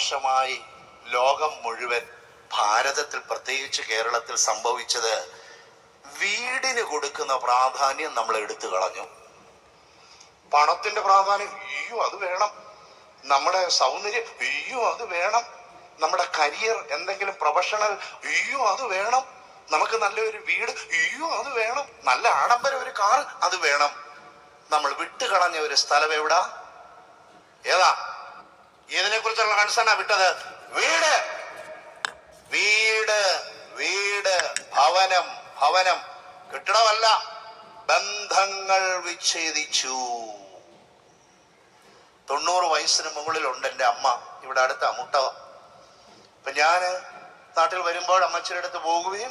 വർഷമായി ലോകം മുഴുവൻ ഭാരതത്തിൽ പ്രത്യേകിച്ച് കേരളത്തിൽ സംഭവിച്ചത് വീടിന് കൊടുക്കുന്ന പ്രാധാന്യം നമ്മൾ എടുത്തു കളഞ്ഞു. പണത്തിന്റെ പ്രാധാന്യം അയ്യോ അത് വേണം. നമ്മുടെ സൗന്ദര്യം അയ്യോ അത് വേണം. നമ്മുടെ കരിയർ എന്തെങ്കിലും പ്രൊഫഷണൽ അയ്യോ അത് വേണം. നമുക്ക് നല്ലൊരു വീട് അയ്യോ അത് വേണം. നല്ല ആഡംബര ഒരു കാർ അത് വേണം. നമ്മൾ വിട്ടുകളഞ്ഞ ഒരു സ്ഥലം എവിടാ? ഏതാ? ഏതിനെ കുറിച്ചുള്ള കൺസേണാ വിട്ടത്? വീട്. വീട് വീട് ഭവനം ഭവനം. കെട്ടിടമല്ല. ബന്ധങ്ങൾ വിച്ഛേദിച്ചു. തൊണ്ണൂറ് വയസ്സിന് മുകളിലുണ്ട് എന്റെ അമ്മ. ഇവിടെ അടുത്ത മുട്ടവ. അപ്പൊ ഞാൻ നാട്ടിൽ വരുമ്പോൾ അമ്മച്ചിയുടെ അടുത്ത് പോകുകയും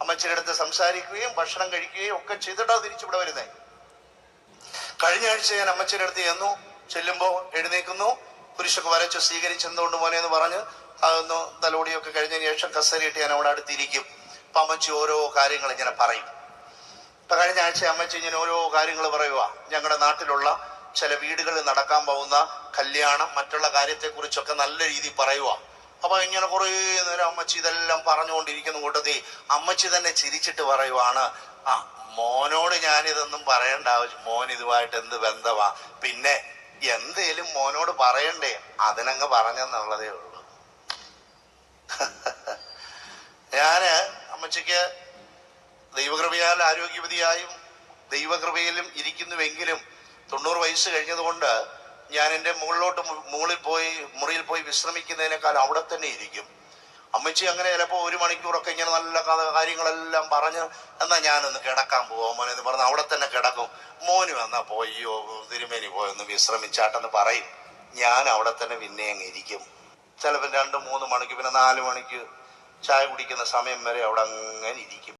അമ്മച്ചിയുടെ അടുത്ത് സംസാരിക്കുകയും ഭക്ഷണം കഴിക്കുകയും ഒക്കെ ചെയ്തിട്ടാ തിരിച്ചിവിടെ വരുന്നേ. കഴിഞ്ഞ ആഴ്ച ഞാൻ അമ്മച്ചിയുടെ അടുത്ത് ചെന്നു ചെല്ലുമ്പോൾ എഴുന്നേക്കുന്നു കുരിശൊക്കെ വരച്ച് സ്വീകരിച്ചെന്തുകൊണ്ട് മോനെ എന്ന് പറഞ്ഞ് അതൊന്ന് തലോടിയൊക്കെ കഴിഞ്ഞതിന് ശേഷം കസേരയിട്ട് ഞാൻ അവിടെ അടുത്തിരിക്കും. അപ്പൊ അമ്മച്ചി ഓരോ കാര്യങ്ങൾ ഇങ്ങനെ പറയും. ഇപ്പൊ കഴിഞ്ഞ ആഴ്ച അമ്മച്ചി ഇങ്ങനെ ഓരോ കാര്യങ്ങൾ പറയുക ഞങ്ങളുടെ നാട്ടിലുള്ള ചില വീടുകളിൽ നടക്കാൻ പോകുന്ന കല്യാണം മറ്റുള്ള കാര്യത്തെക്കുറിച്ചൊക്കെ നല്ല രീതിയിൽ പറയുക അപ്പൊ ഇങ്ങനെ കുറേ നേരം അമ്മച്ചി ഇതെല്ലാം പറഞ്ഞുകൊണ്ടിരിക്കുന്ന കൂട്ടത്തിൽ. അമ്മച്ചി തന്നെ ചിരിച്ചിട്ട് പറയുവാണ് ആ മോനോട് ഞാനിതൊന്നും പറയേണ്ട ആവശ്യം മോൻ ഇതുമായിട്ട് എന്ത് ബന്ധമാ പിന്നെ എന്തേലും മോനോട് പറയണ്ടേ? അതിനങ്ങ് പറഞ്ഞെന്നുള്ളതേ ഉള്ളൂ. ഞാൻ അമ്മച്ചിക്ക് ദൈവകൃപയാൽ ആരോഗ്യവതിയായും ദൈവകൃപയിലും ഇരിക്കുന്നുവെങ്കിലും തൊണ്ണൂറ് വയസ്സ് കഴിഞ്ഞതുകൊണ്ട് ഞാൻ എന്റെ മുകളിലോട്ട് മുകളിൽ പോയി മുറിയിൽ പോയി വിശ്രമിക്കുന്നതിനേക്കാൾ അവിടെ തന്നെ ഇരിക്കും. അമ്മച്ചി അങ്ങനെ ചിലപ്പോൾ ഒരു മണിക്കൂറൊക്കെ ഇങ്ങനെ നല്ല കാര്യങ്ങളെല്ലാം പറഞ്ഞ് എന്നാ ഞാനൊന്ന് കിടക്കാൻ പോവാ മോനെ എന്ന് പറഞ്ഞ് അവിടെ തന്നെ കിടക്കും. മോന് വന്നാ പോയോ തിരുമേനി പോയൊന്ന് വിശ്രമിച്ചാട്ടെന്ന് പറയും. ഞാൻ അവിടെ തന്നെ പിന്നെ അങ്ങ് ഇരിക്കും. ചിലപ്പോൾ രണ്ട് മൂന്ന് മണിക്ക് പിന്നെ നാല് മണിക്ക് ചായ കുടിക്കുന്ന സമയം വരെ അവിടെ അങ്ങനെ ഇരിക്കും.